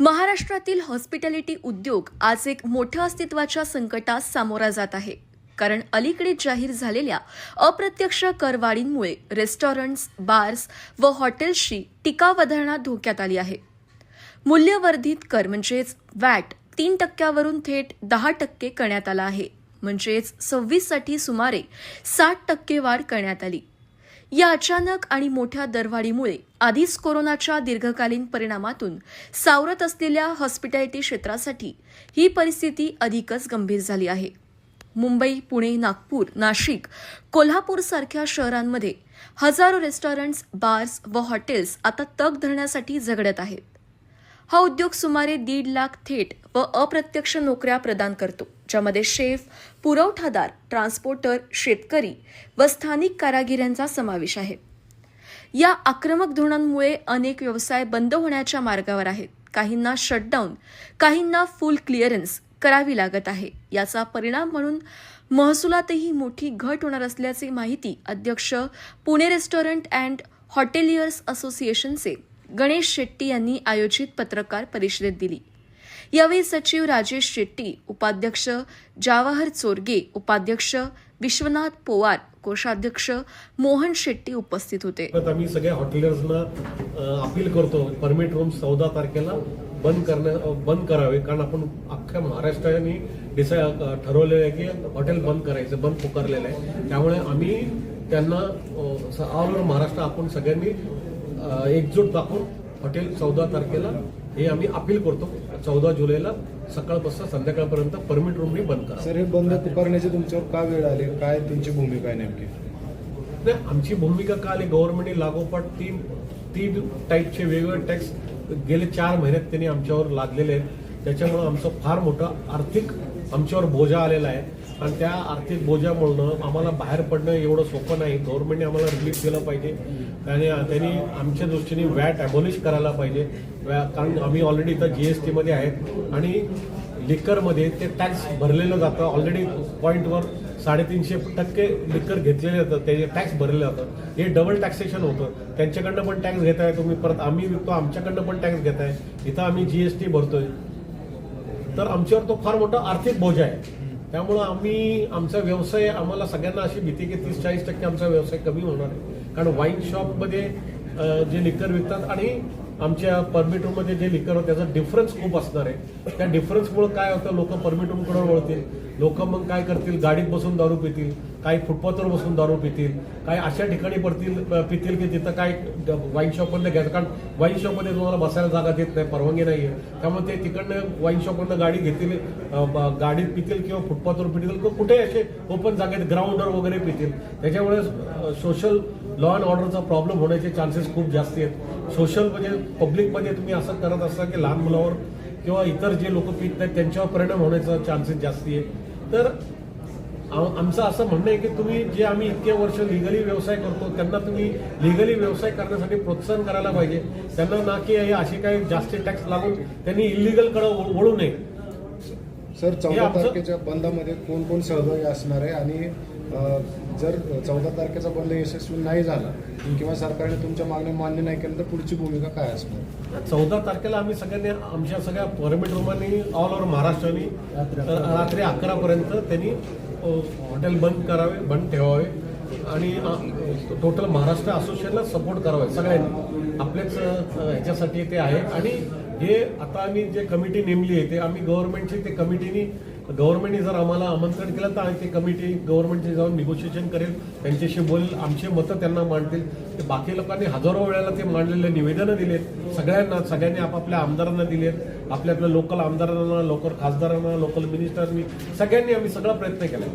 महाराष्ट्रातील हॉस्पिटॅलिटी उद्योग आज एक मोठ्या अस्तित्वाच्या संकटास सामोरा जात आहे. कारण अलीकडे जाहीर झालेल्या अप्रत्यक्ष करवाढींमुळे रेस्टॉरंट्स बार्स व हॉटेल्सची टिकावधारणा धोक्यात आली आहे. मूल्यवर्धित कर म्हणजेच वॅट तीन टक्क्यावरून थेट दहा टक्के करण्यात आला आहे. म्हणजेच सव्वीससाठी सुमारे साठ टक्के वाढ करण्यात आली. या अचानक आणि मोठ्या दरवाढीमुळे आधीच कोरोनाच्या दीर्घकालीन परिणामातून सावरत असलेल्या हॉस्पिटॅलिटी क्षेत्रासाठी ही परिस्थिती अधिकच गंभीर झाली आहे. मुंबई पुणे नागपूर नाशिक कोल्हापूर सारख्या शहरांमध्ये हजारो रेस्टॉरंट्स बार्स व हॉटेल्स आता तग धरण्यासाठी झगडत आहेत. हा उद्योग सुमारे दीड लाख थेट व अप्रत्यक्ष नोकऱ्या प्रदान करतो ज्यामध्ये शेफ पुरवठादार ट्रान्सपोर्टर शेतकरी व स्थानिक कारागिरांचा समावेश आहे. या आक्रमक धोरणांमुळे अनेक व्यवसाय बंद होण्याच्या मार्गावर आहेत. काहींना शटडाऊन काहींना फुल क्लिअरन्स करावी लागत आहे. याचा परिणाम म्हणून महसुलातही मोठी घट होणार असल्याची माहिती अध्यक्ष पुणे रेस्टॉरंट अँड हॉटेलियर्स असोसिएशनचे गणेश शेट्टी यांनी आयोजित पत्रकार परिषदेत दिली. यावेळी सचिव राजेश शेट्टी उपाध्यक्ष जावाहर चोरगे उपाध्यक्ष विश्वनाथ पोवार कोषाध्यक्ष मोहन शेट्टी उपस्थित होते. आम्ही सगळ्या हॉटेलर्सना अपील करतो परमिट रूम चौदा तारखेला बंद करण्या बंद करावे कारण आपण अख्ख्या महाराष्ट्राने डिसाईड ठरवलेलं आहे की हॉटेल बंद करायचं बंद पुकारलेलं आहे. त्यामुळे आम्ही त्यांना ऑल ओव्हर महाराष्ट्र आपण सगळ्यांनी एकजूट दाखवून हॉटेल चौदा तारखेला हे आम्ही अपील करतो. चौदा जुलैला सकाळपासून संध्याकाळपर्यंत परमिट रूमही बंद करा. सर हे बंद पुकारण्याची तुमच्यावर का वेळ आली? काय तुमची भूमिका आहे नेमकी? नाही आमची भूमिका का आली? गव्हर्नमेंटने लागोपाठ तीन तीन टाईपचे वेगवेगळे टॅक्स गेले चार महिन्यात त्यांनी आमच्यावर लादलेले आहेत. त्याच्यामुळं आमचं फार मोठं आर्थिक आमच्यावर बोजा आलेला आहे. आणि त्या आर्थिक बोजामुळं आम्हाला बाहेर पडणं एवढं सोपं नाही. गव्हर्नमेंटने आम्हाला रिलीफ केलं पाहिजे. आणि त्यांनी आमच्या दृष्टीने वॅट ॲबॉलिश करायला पाहिजे. वॅ कारण आम्ही ऑलरेडी इथं जी एस टीमध्ये आहेत. आणि लिकरमध्ये ते टॅक्स भरलेलं जातं. ऑलरेडी पॉईंटवर साडेतीनशे टक्के लिकर घेतलेले जातं त्याचे टॅक्स भरले जातं हे डबल टॅक्सेशन होतं. त्यांच्याकडनं पण टॅक्स घेताय तुम्ही. परत आम्ही विकतो. आमच्याकडनं पण टॅक्स घेताय. इथं आम्ही जी एस टी भरतोय. तर आमच्यावर तो फार मोठा आर्थिक बोजा आहे. त्यामुळं आम्ही आमचा व्यवसाय आम्हाला सगळ्यांना अशी भीती की तीस चाळीस टक्के आमचा व्यवसाय कमी होणार आहे. कारण वाईन शॉपमध्ये जे लिकर विकतात आणि आमच्या परमिट रूममध्ये जे लिकर होतं त्याचा डिफरन्स खूप असणार आहे. त्या डिफरन्समुळे काय होतं लोक परमिट रूमकडे वळतील. लोक मग काय करतील गाडीत बसून दारू पितील काही फुटपाथवर बसून दारू पितील काही अशा ठिकाणी पडतील पितील की तिथं काय वाईन शॉपमधनं घ्यायचं. कारण वाईन शॉपमध्ये तुम्हाला बसायला जागा देत नाही परवानगी नाही आहे त्यामुळे ते तिकडनं वाईन शॉपमधनं गाडी घेतील गाडीत पितील किंवा फुटपाथवर पितील किंवा कुठे असे ओपन जागेत ग्राउंडवर वगैरे पितील. त्याच्यामुळे सोशल लॉ अँड ऑर्डरचा प्रॉब्लेम होण्याचे चान्सेस खूप जास्त आहेत. सोशल म्हणजे पब्लिकमध्ये तुम्ही असं करत असता की लहान मुलावर किंवा इतर जे लोक पित नाहीत त्यांच्यावर परिणाम होण्याचा चान्सेस जास्ती आहे तर आमचं असं म्हणणं आहे की तुम्ही जे आम्ही इतके वर्ष लिगली व्यवसाय करतो त्यांना तुम्ही लिगली व्यवसाय करण्यासाठी प्रोत्साहन करायला पाहिजे. त्यांना ना की हे असे काही जास्त टॅक्स लागून त्यांनी इलिगलकडे वळू नये. सर चौदा तारखेच्या बंदामध्ये कोण कोण सहभागी असणार आहे? आणि जर चौदा तारखेचा बंद यशस्वी नाही झाला किंवा सरकारने तुमच्या मागण्या मान्य नाही केलं तर पुढची भूमिका काय असणार? चौदा तारखेला आम्ही सगळ्यांनी आमच्या सगळ्या परमिट रूमांनी ऑल ओव्हर महाराष्ट्राने रात्री अकरापर्यंत त्यांनी हॉटेल बंद करावे बंद ठेवावे आणि टोटल महाराष्ट्र असोसिएशनला सपोर्ट करावे सगळ्यांनी. आपलेच ह्याच्यासाठी ते आहे. आणि हे आता आम्ही जे कमिटी नेमली आहे ते आम्ही गव्हर्नमेंटची ते कमिटीनी गव्हर्नमेंटने जर आम्हाला आमंत्रण केलं तर ते कमिटी गव्हर्नमेंटचे जाऊन निगोशिएशन करेल. त्यांच्याशी बोलेल आमचे मतं त्यांना मांडतील. ते बाकी लोकांनी हजारो वेळेला ते मांडलेले निवेदनं दिलेत. सगळ्यांना सगळ्यांनी आपापल्या आमदारांना दिलेत. आपल्या आपल्या लोकल आमदारांना लोकल खासदारांना लोकल मिनिस्टरनी सगळ्यांनी आम्ही सगळा प्रयत्न केला